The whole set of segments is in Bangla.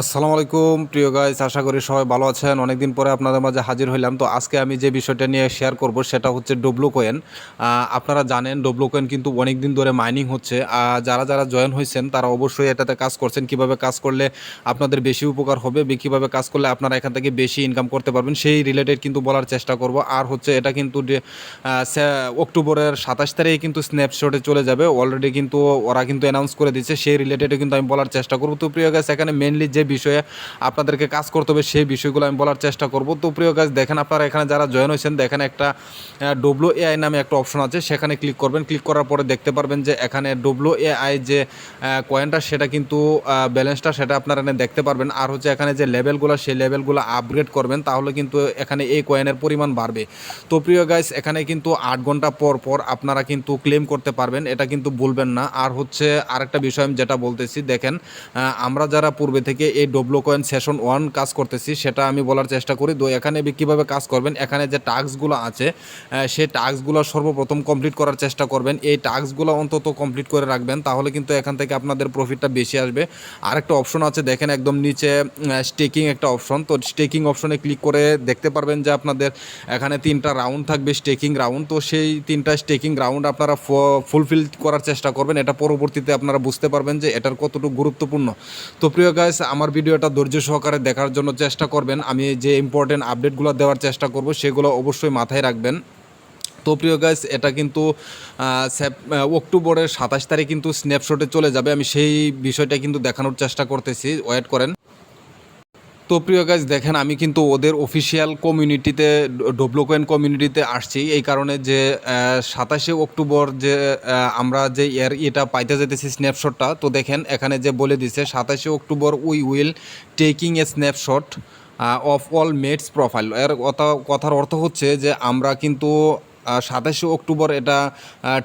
আসসালামু আলাইকুম, প্রিয় গাইস আশা করি সবাই ভালো আছেন। অনেকদিন পরে আপনাদের মাঝে হাজির হইলাম। তো আজকে আমি যে বিষয়টা নিয়ে শেয়ার করব সেটা হচ্ছে ডব্লু কোয়েন আপনারা জানেন ডব্লু কোয়েন কিন্তু অনেক দিন ধরে মাইনিং হচ্ছে। যারা যারা জয়েন হয়েছেন তারা অবশ্যই এটাতে কাজ করছেন। কীভাবে কাজ করলে আপনাদের বেশি উপকার হবে কীভাবে কাজ করলে আপনারা এখান থেকে বেশি ইনকাম করতে পারবেন, সেই রিলেটেড কিন্তু বলার চেষ্টা করব। আর হচ্ছে এটা কিন্তু অক্টোবরের সাতাশ তারিখে কিন্তু স্ন্যাপশটে চলে যাবে। অলরেডি কিন্তু ওরা কিন্তু অ্যানাউন্স করে দিচ্ছে, সেই রিলেটেডে কিন্তু আমি বলার চেষ্টা করব। তো প্রিয় গাছ এখানে মেনলি যে বিষয়ে আপনাদেরকে কাজ করতে হবে, সেই বিষয়গুলো আমি বলার চেষ্টা করব। তো প্রিয় গাছ দেখেন আপনারা এখানে যারা জয়েন হয়েছেন, দেখেন একটা ডব্লু এআই নামে একটা অপশন আছে, সেখানে ক্লিক করবেন। ক্লিক করার পরে দেখতে পারবেন যে এখানে ডব্লু এআই যে কয়েনটা সেটা কিন্তু ব্যালেন্সটা সেটা আপনারা এখানে দেখতে পারবেন। আর হচ্ছে এখানে যে লেভেলগুলো সেই লেভেলগুলো আপগ্রেড করবেন, তাহলে কিন্তু এখানে এই কয়েনের পরিমাণ বাড়বে। তো প্রিয় গাইস এখানে কিন্তু আট ঘণ্টা পর পর আপনারা কিন্তু ক্লেম করতে পারবেন, এটা কিন্তু বলবেন না। আর হচ্ছে আরেকটা বিষয় আমি যেটা বলতেছি, দেখেন আমরা যারা পূর্বে থেকে এই ডব্লু কয়েন সেশন ওয়ান কাজ করতেছি, সেটা আমি বলার চেষ্টা করি। তো এখানে কীভাবে কাজ করবেন? এখানে যে টাস্কগুলো আছে সেই টাস্কগুলো সর্বপ্রথম কমপ্লিট করার চেষ্টা করবেন। এই টাস্কগুলো অন্তত কমপ্লিট করে রাখবেন, তাহলে কিন্তু এখান থেকে আপনাদের প্রফিটটা বেশি আসবে। আরেকটা অপশন আছে, দেখেন একদম নিচে স্টেকিং একটা অপশন তো স্টেকিং অপশনে ক্লিক করে দেখতে পারবেন যে আপনাদের এখানে তিনটা রাউন্ড থাকবে স্টেকিং রাউন্ড তো সেই তিনটা স্টেকিং রাউন্ড আপনারা ফুলফিল করার চেষ্টা করবেন। এটা পরবর্তীতে আপনারা বুঝতে পারবেন যে এটার কতটুকু গুরুত্বপূর্ণ। তো প্রিয় গাইস আমার ভিডিওটা ধৈর্য সহকারে দেখার জন্য চেষ্টা করবেন। আমি যে ইম্পর্টেন্ট আপডেটগুলো দেওয়ার চেষ্টা করব, সেগুলো অবশ্যই মাথায় রাখবেন। তো প্রিয় গাইস এটা কিন্তু অক্টোবরের সাতাশ তারিখ কিন্তু স্ন্যাপশটে চলে যাবে। আমি সেই বিষয়টা কিন্তু দেখানোর চেষ্টা করতেছি। ওয়েট করেন। তো প্রিয় গাইজ দেখেন, আমি কিন্তু ওদের অফিসিয়াল কমিউনিটিতে ডব্লুকয়েন কমিউনিটিতে আসছি। এই কারণে যে সাতাশে অক্টোবর যে আমরা যে এর এটা পাইতে যেতেছি স্ন্যাপশটটা তো দেখেন, এখানে যে বলে দিছে, সাতাশে October we will taking a snapshot of all mates profile এর কথা, কথার অর্থ হচ্ছে যে, আমরা কিন্তু সাতাশে অক্টোবর এটা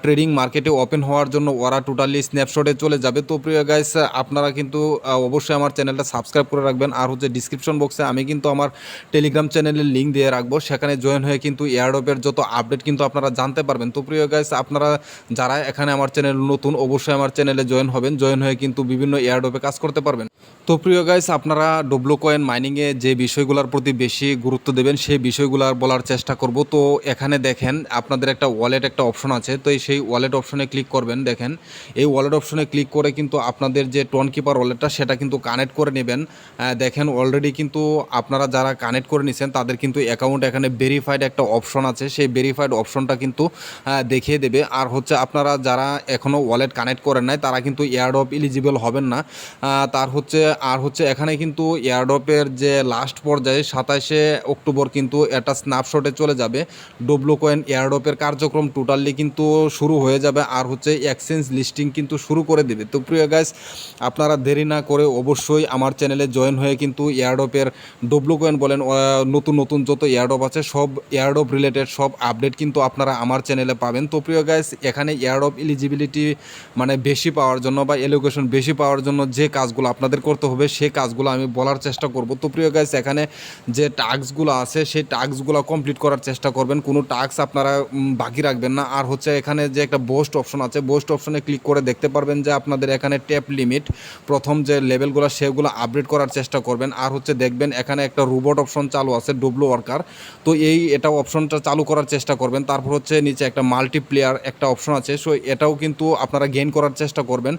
ট্রেডিং মার্কেটে ওপেন হওয়ার জন্য ওরা টোটালি স্ন্যাপশটে চলে যাবে। তো প্রিয় গাইস আপনারা কিন্তু অবশ্যই আমার চ্যানেলটা সাবস্ক্রাইব করে রাখবেন। আর হচ্ছে ডিসক্রিপশন বক্সে আমি কিন্তু আমার টেলিগ্রাম চ্যানেলের লিঙ্ক দিয়ে রাখব। সেখানে জয়েন হয়ে কিন্তু এয়ারডপের যত আপডেট কিন্তু আপনারা জানতে পারবেন। তো প্রিয় গাইস আপনারা যারা এখানে আমার চ্যানেল নতুন, অবশ্যই আমার চ্যানেলে জয়েন হবেন। জয়েন হয়ে কিন্তু বিভিন্ন এয়ারডপে কাজ করতে পারবেন। তো প্রিয় গাইস আপনারা ডব্লু কয়েন মাইনিংয়ে যে বিষয়গুলোর প্রতি বেশি গুরুত্ব দেবেন সেই বিষয়গুলো বলার চেষ্টা করব। তো এখানে দেখেন আপনাদের একটা ওয়ালেট একটা অপশন আছে, তো সেই ওয়ালেট অপশনে ক্লিক করবেন, দেখেন। এই ওয়ালেট অপশনে ক্লিক করে কিন্তু আপনাদের যে টোন কিপার ওয়ালেটটা সেটা কিন্তু কানেক্ট করে নেবেন। দেখেন অলরেডি কিন্তু আপনারা যারা কানেক্ট করে নিছেন, তাদের কিন্তু অ্যাকাউন্ট এখানে ভেরিফাইড একটা অপশন আছে। সেই ভেরিফাইড অপশনটা কিন্তু দেখিয়ে দেবে। আর হচ্ছে আপনারা যারা এখনও ওয়ালেট কানেক্ট করেন নাই, তারা কিন্তু এয়ারডপ এলিজিবল হবেন না। তার হচ্ছে, আর হচ্ছে এখানে কিন্তু এয়ারডপের যে লাস্ট পর্যায়ে সাতাশে অক্টোবর কিন্তু একটা স্ন্যাপশটে চলে যাবে। ডব্লু কয়েন এয়ারডপের কার্যক্রম টোটালি কিন্তু শুরু হয়ে যাবে আর হচ্ছে এক্সচেঞ্জ লিস্টিং কিন্তু শুরু করে দেবে। তো প্রিয় গাইস আপনারা দেরি না করে অবশ্যই আমার চ্যানেলে জয়েন হয়ে কিন্তু এয়ারডপের ডব্লু কয়েন বলেন নতুন নতুন যত এয়ারডপ আছে, সব এয়ারডপ রিলেটেড সব আপডেট কিন্তু আপনারা আমার চ্যানেলে পাবেন। তো প্রিয় গাইস এখানে এয়ারডপ এলিজিবিলিটি মানে বেশি পাওয়ার জন্য বা এলোকেশন বেশি পাওয়ার জন্য যে কাজগুলো আপনাদের করতে হবে, সে কাজগুলো আমি বলার চেষ্টা করব। তো প্রিয় গাইস এখানে যে টাস্কগুলো আছে, সেই টাস্কগুলো কমপ্লিট করার চেষ্টা করবেন। কোনো টাস্ক আপনারা উম, বাকি রাখবেন না। আর হচ্ছে এখানে যে একটা বোস্ট অপশন আছে বোস্ট অপশনে ক্লিক করে দেখতে পারবেন যে আপনাদের এখানে ট্যাপ লিমিট প্রথম যে লেভেলগুলো সেগুলো আপডেট করার চেষ্টা করবেন। আর হচ্ছে দেখবেন এখানে একটা রোবট অপশন চালু আছে ডব্লু ওয়ার্কার তো এই এটা অপশনটা চালু করার চেষ্টা করবেন। তারপর হচ্ছে নিচে একটা মাল্টিপ্লেয়ার একটা অপশন আছে। সো এটাও কিন্তু আপনারা গেইন করার চেষ্টা করবেন।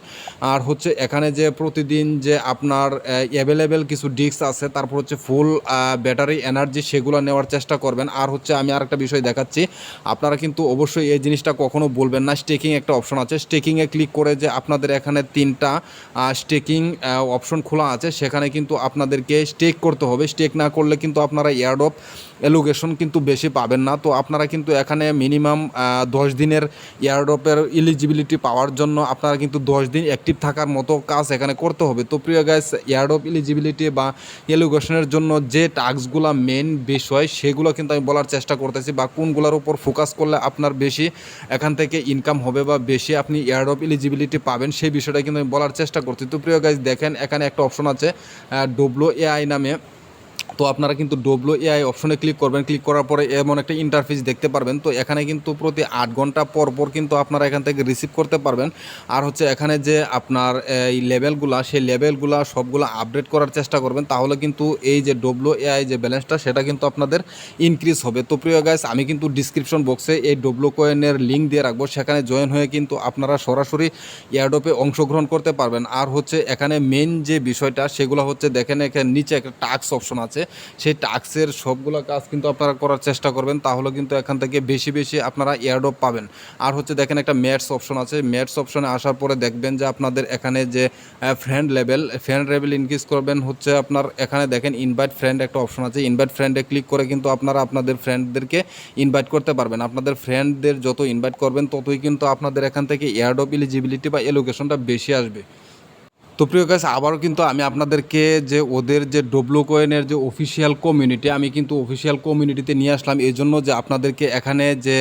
আর হচ্ছে এখানে যে প্রতিদিন যে আপনার অ্যাভেলেবেল কিছু ডিস্ক আছে তারপর হচ্ছে ফুল ব্যাটারি এনার্জি সেগুলো নেওয়ার চেষ্টা করবেন। আর হচ্ছে আমি আরেকটা বিষয় দেখাচ্ছি। আপনারা কিন্তু অবশ্যই এই জিনিসটা কখনো বলবেন না। স্টেকিং একটা অপশন আছে। স্টেকিংয়ে ক্লিক করে যে আপনাদের এখানে তিনটা স্টেকিং অপশন খোলা আছে। সেখানে কিন্তু আপনাদেরকে স্টেক করতে হবে। স্টেক না করলে কিন্তু আপনারা এয়ারডপ এলোকেশন কিন্তু বেশি পাবেন না। তো আপনারা কিন্তু এখানে মিনিমাম দশ দিনের এয়ারড্রপের এলিজিবিলিটি পাওয়ার জন্য আপনারা কিন্তু দশ দিন অ্যাক্টিভ থাকার মতো কাজ এখানে করতে হবে। তো প্রিয় গাইস এয়ারড্রপ এলিজিবিলিটি বা এলোকেশনের জন্য যে টাস্কগুলো মেন বিষয়, সেগুলো কিন্তু আমি বলার চেষ্টা করতেছি বা কোনগুলোর উপর ফোকাস করলে আপনার বেশি এখান থেকে ইনকাম হবে বা বেশি আপনি এয়ারড্রপ এলিজিবিলিটি পাবেন, সেই বিষয়টা কিন্তু আমি বলার চেষ্টা করছি। তো প্রিয় গাইস দেখেন এখানে একটা অপশন আছে ডব্লু এআই নামে। তো আপনারা কিন্তু ডব্লিউ এআই অপশনে ক্লিক করবেন। ক্লিক করার পরে এমন একটা ইন্টারফেস দেখতে পারবেন। তো এখানে কিন্তু প্রতি আট ঘণ্টা পর পর কিন্তু আপনারা এখান থেকে রিসিভ করতে পারবেন। আর হচ্ছে এখানে যে আপনার, এই লেভেলগুলা সেই লেভেলগুলা সবগুলো আপডেট করার চেষ্টা করবেন, তাহলে কিন্তু এই যে ডব্লিউ এআই যে ব্যালেন্সটা সেটা কিন্তু আপনাদের ইনক্রিজ হবে। তো প্রিয় গাইস আমি কিন্তু ডিসক্রিপশন বক্সে এই ডব্লিউ কয়েনের লিঙ্ক দিয়ে রাখব। সেখানে জয়েন হয়ে কিন্তু আপনারা সরাসরি এয়ারডোপে অংশগ্রহণ করতে পারবেন। আর হচ্ছে এখানে মেন যে বিষয়টা, সেগুলো হচ্ছে দেখেন, এখানে নিচে একটা টাক্স অপশন আছে। সেই টাক্সের সবগুলো কাজ কিন্তু আপনারা করার চেষ্টা করবেন, তাহলে কিন্তু এখান থেকে বেশি বেশি আপনারা এয়ারড্রপ পাবেন। আর হচ্ছে দেখেন একটা ম্যাটস অপশন আছে। ম্যাটস অপশনে আসার পরে দেখবেন যে আপনাদের এখানে যে friend level friend level increase করবেন হচ্ছে আপনার এখানে দেখেন ইনভাইট ফ্রেন্ড একটা অপশন আছে। ইনভাইট ফ্রেন্ডে ক্লিক করে কিন্তু আপনারা আপনাদের ফ্রেন্ডদেরকে ইনভাইট করতে পারবেন। আপনাদের ফ্রেন্ডদের যত ইনভাইট করবেন, ততই কিন্তু আপনাদের এখান থেকে এয়ারড্রপ এলিজিবিলিটি বা এলোকেশনটা বেশি আসবে। তো প্রিয় কাজ আবারও কিন্তু আমি আপনাদেরকে যে ওদের যে ডব্লু কোয়েনের যে অফিসিয়াল কমিউনিটি আমি কিন্তু অফিসিয়াল কমিউনিটিতে নিয়ে আসলাম। এই জন্য যে আপনাদেরকে এখানে যে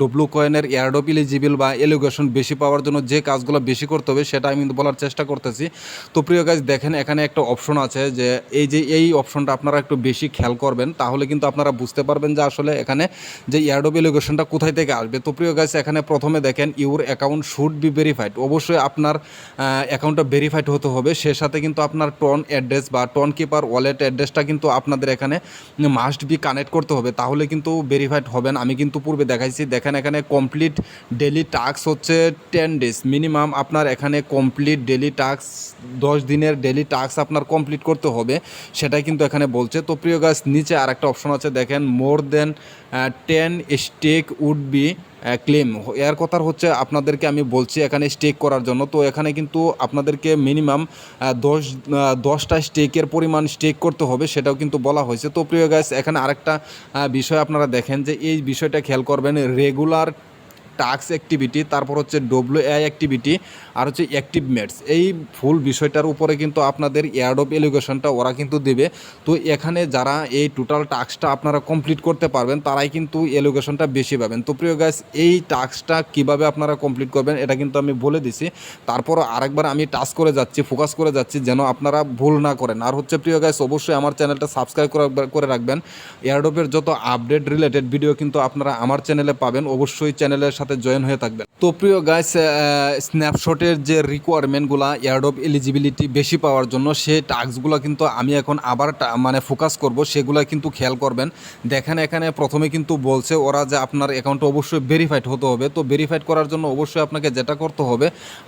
ডব্লু কোয়েনের এয়ারডপ ইলিজিবল বা এলিগেশন বেশি পাওয়ার জন্য যে কাজগুলো বেশি করতে হবে, সেটা আমি কিন্তু বলার চেষ্টা করতেছি। তো প্রিয় কাজ দেখেন এখানে একটা অপশন আছে যে, এই যে, এই অপশনটা আপনারা একটু বেশি খেয়াল করবেন, তাহলে কিন্তু আপনারা বুঝতে পারবেন যে আসলে এখানে যে এয়ারডপ এলিগেশনটা কোথায় থেকে আসবে। তো প্রিয় গাছ এখানে প্রথমে দেখেন your account should be verified অবশ্যই আপনার অ্যাকাউন্টটা ভেরিফাইড হতে হবে। সে সাথে কিন্তু আপনার টন অ্যাড্রেস বা টন কিপার ওয়ালেট অ্যাড্রেসটা কিন্তু আপনাদের এখানে মাস্ট বি কানেক্ট করতে হবে। তাহলে কিন্তু ভেরিফাইড হবেন। আমি কিন্তু পূর্বে দেখাইছি, দেখেন এখানে কমপ্লিট ডেলি টাস্ক হচ্ছে টেন ডেজ মিনিমাম আপনার এখানে কমপ্লিট ডেলি টাস্ক দশ দিনের ডেলি টাস্ক আপনার কমপ্লিট করতে হবে। সেটাই কিন্তু এখানে বলছে। তো প্রিয় গাছ নিচে আর একটা অপশন আছে। দেখেন more than ten stake would be claim এর কথার হচ্ছে আপনাদেরকে আমি বলছি এখানে স্টেক করার জন্য। তো এখানে কিন্তু আপনাদেরকে মিনিমাম দশ দশটা স্টেকের পরিমাণ স্টেক করতে হবে, সেটাও কিন্তু বলা হয়েছে। তো প্রিয় গাছ এখানে আরেকটা বিষয় আপনারা দেখেন যে এই বিষয়টা খেয়াল করবেন রেগুলার টাস্ক অ্যাক্টিভিটি তারপর হচ্ছে ডব্লিউ আই অ্যাক্টিভিটি আর হচ্ছে অ্যাক্টিভ মেটস এই ফুল বিষয়টার উপরে কিন্তু আপনাদের এয়ারডপ এলিগেশনটা ওরা কিন্তু দেবে। তো এখানে যারা এই টোটাল টাস্কটা আপনারা কমপ্লিট করতে পারবেন, তারাই কিন্তু এলিগেশনটা বেশি পাবেন। তো প্রিয় গাইস এই টাস্কটা কীভাবে আপনারা কমপ্লিট করবেন, এটা কিন্তু আমি বলে দিছি। তারপর আরেকবার আমি টাস্ক করে যাচ্ছি ফোকাস করে যাচ্ছি, যেন আপনারা ভুল না করেন। আর হচ্ছে প্রিয় গাইস অবশ্যই আমার চ্যানেলটা সাবস্ক্রাইব করে রাখবেন। এয়ারডপের যত আপডেট রিলেটেড ভিডিও কিন্তু আপনারা আমার চ্যানেলে পাবেন, অবশ্যই চ্যানেলের সাথে জয়েন হয়ে থাকবেন। তো প্রিয় গাইস স্ন্যাপশটের যে রিকোয়ারমেন্টগুলো এয়ারডপ এলিজিবিলিটি বেশি পাওয়ার জন্য, সেই টাস্কগুলো কিন্তু আমি এখন আবার মানে ফোকাস করব, সেগুলো কিন্তু খেয়াল করবেন। দেখেন এখানে প্রথমে কিন্তু বলছে ওরা যে আপনার অ্যাকাউন্টটা অবশ্যই ভেরিফাইড হতে হবে। তো ভেরিফাইড করার জন্য অবশ্যই আপনাকে যেটা করতে হবে,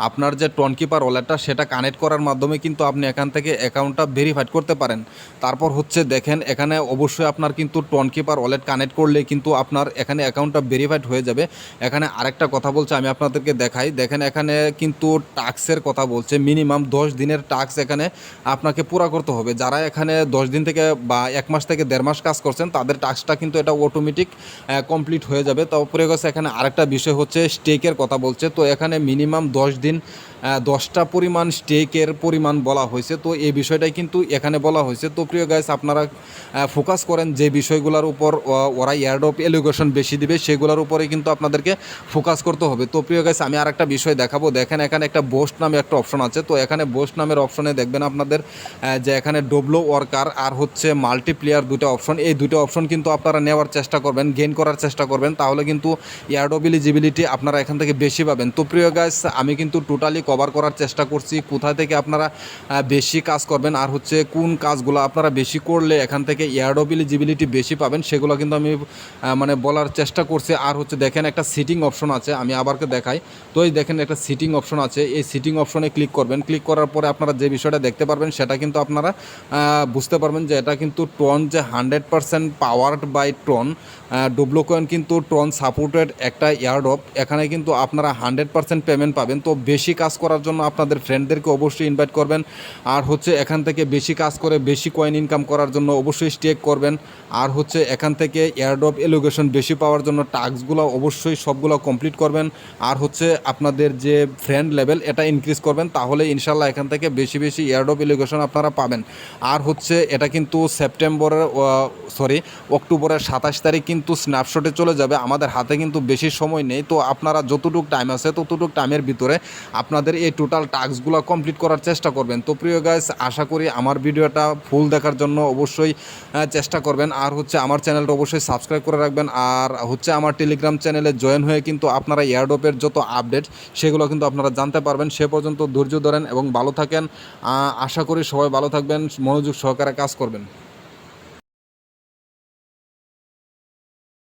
আপনার যে টনকিপার ওয়ালেটটা সেটা কানেক্ট করার মাধ্যমে কিন্তু আপনি এখান থেকে অ্যাকাউন্টটা ভেরিফাইড করতে পারেন। তারপর হচ্ছে দেখেন, এখানে অবশ্যই আপনার কিন্তু টনকিপার ওয়ালেট কানেক্ট করলে কিন্তু আপনার এখানে অ্যাকাউন্টটা ভেরিফাইড হয়ে যাবে। এখানে আরেকটা কথা বলছে, আমি আপনাদেরকে দেখাই। দেখেন এখানে কিন্তু টাক্সের কথা বলছে, মিনিমাম দশ দিনের টাক্স এখানে আপনাকে পুরা করতে হবে। যারা এখানে দশ দিন থেকে বা এক মাস থেকে দেড় মাস কাজ করছেন, তাদের টাস্কটা কিন্তু এটা অটোমেটিক কমপ্লিট হয়ে যাবে। তারপরে গেছে এখানে আরেকটা বিষয় হচ্ছে স্টেকের কথা বলছে। তো এখানে মিনিমাম দশ দিন দশটা পরিমাণ স্টেকের পরিমাণ বলা হয়েছে। তো এই বিষয়টাই কিন্তু এখানে বলা হয়েছে। তো প্রিয় গাইস আপনারা ফোকাস করেন যে বিষয়গুলোর উপর ওরা এয়ারডপ এলিগেশন বেশি দিবে, সেগুলোর উপরে কিন্তু আপনাদেরকে ফোকাস করতে হবে। তো প্রিয় গাইস আমি আর একটা বিষয় দেখাবো। দেখেন এখানে একটা বোস্ট নামে একটা অপশন আছে। তো এখানে বোস্ট নামের অপশনে দেখবেন আপনাদের যে এখানে ডবলো ওয়ার্কার আর হচ্ছে মাল্টিপ্লেয়ার দুটো অপশন এই দুটো অপশন কিন্তু আপনারা নেওয়ার চেষ্টা করবেন গেইন করার চেষ্টা করবেন। তাহলে কিন্তু এয়ারডপ এলিজিবিলিটি আপনারা এখান থেকে বেশি পাবেন। তো প্রিয় গাইস আমি কিন্তু টোটালি কভার করার চেষ্টা করছি। কোথা থেকে আপনারা বেশি কাজ করবেন আর হচ্ছে কোন কাজগুলো আপনারা বেশি করলে এখান থেকে এয়ারডপ এলিজিবিলিটি বেশি পাবেন, সেগুলো কিন্তু আমি মানে বলার চেষ্টা করছি। আর হচ্ছে দেখেন একটা সিটিং অপশন আছে, আমি আবারকে দেখাই। তো এই দেখেন একটা সিটিং অপশন আছে, এই সিটিং অপশনে ক্লিক করবেন। ক্লিক করার পরে আপনারা যে বিষয়টা দেখতে পারবেন, সেটা কিন্তু আপনারা বুঝতে পারবেন যে এটা কিন্তু টন যে hundred percent powered by Ton ডুবলো coin কিন্তু টন সাপোর্টেড একটা এয়ারডপ এখানে কিন্তু আপনারা হান্ড্রেড পারসেন্ট পেমেন্ট পাবেন। তো বেশি কাজ করার জন্য আপনাদের ফ্রেন্ডদেরকে অবশ্যই ইনভাইট করবেন। আর হচ্ছে এখান থেকে বেশি কাজ করে বেশি কয়েন ইনকাম করার জন্য অবশ্যই স্টেক করবেন। আর হচ্ছে এখান থেকে এয়ারড্রপ এলোকেশন বেশি পাওয়ার জন্য টাস্কগুলো অবশ্যই সবগুলো কমপ্লিট করবেন। আর হচ্ছে আপনাদের যে ফ্রেন্ড লেভেল এটা ইনক্রিজ করবেন, তাহলে ইনশাল্লাহ এখান থেকে বেশি বেশি এয়ারড্রপ এলোকেশন আপনারা পাবেন। আর হচ্ছে এটা কিন্তু সেপ্টেম্বরের সরি অক্টোবরের সাতাশ তারিখ কিন্তু স্ন্যাপশটে চলে যাবে। আমাদের হাতে কিন্তু বেশি সময় নেই। তো আপনারা যতটুকু টাইম আছে, ততটুকু টাইমের ভিতরে আপনাদের আমাদের এই টোটাল টাস্কগুলো কমপ্লিট করার চেষ্টা করবেন। তো প্রিয় গাইস আশা করি আমার ভিডিওটা ফুল দেখার জন্য অবশ্যই চেষ্টা করবেন। আর হচ্ছে আমার চ্যানেলটা অবশ্যই সাবস্ক্রাইব করে রাখবেন। আর হচ্ছে আমার টেলিগ্রাম চ্যানেলে জয়েন হয়ে কিন্তু আপনারা এয়ারডোপের যত আপডেট সেগুলো কিন্তু আপনারা জানতে পারবেন। সে পর্যন্ত ধৈর্য ধরেন এবং ভালো থাকেন। আশা করি সবাই ভালো থাকবেন, মনোযোগ সহকারে কাজ করবেন।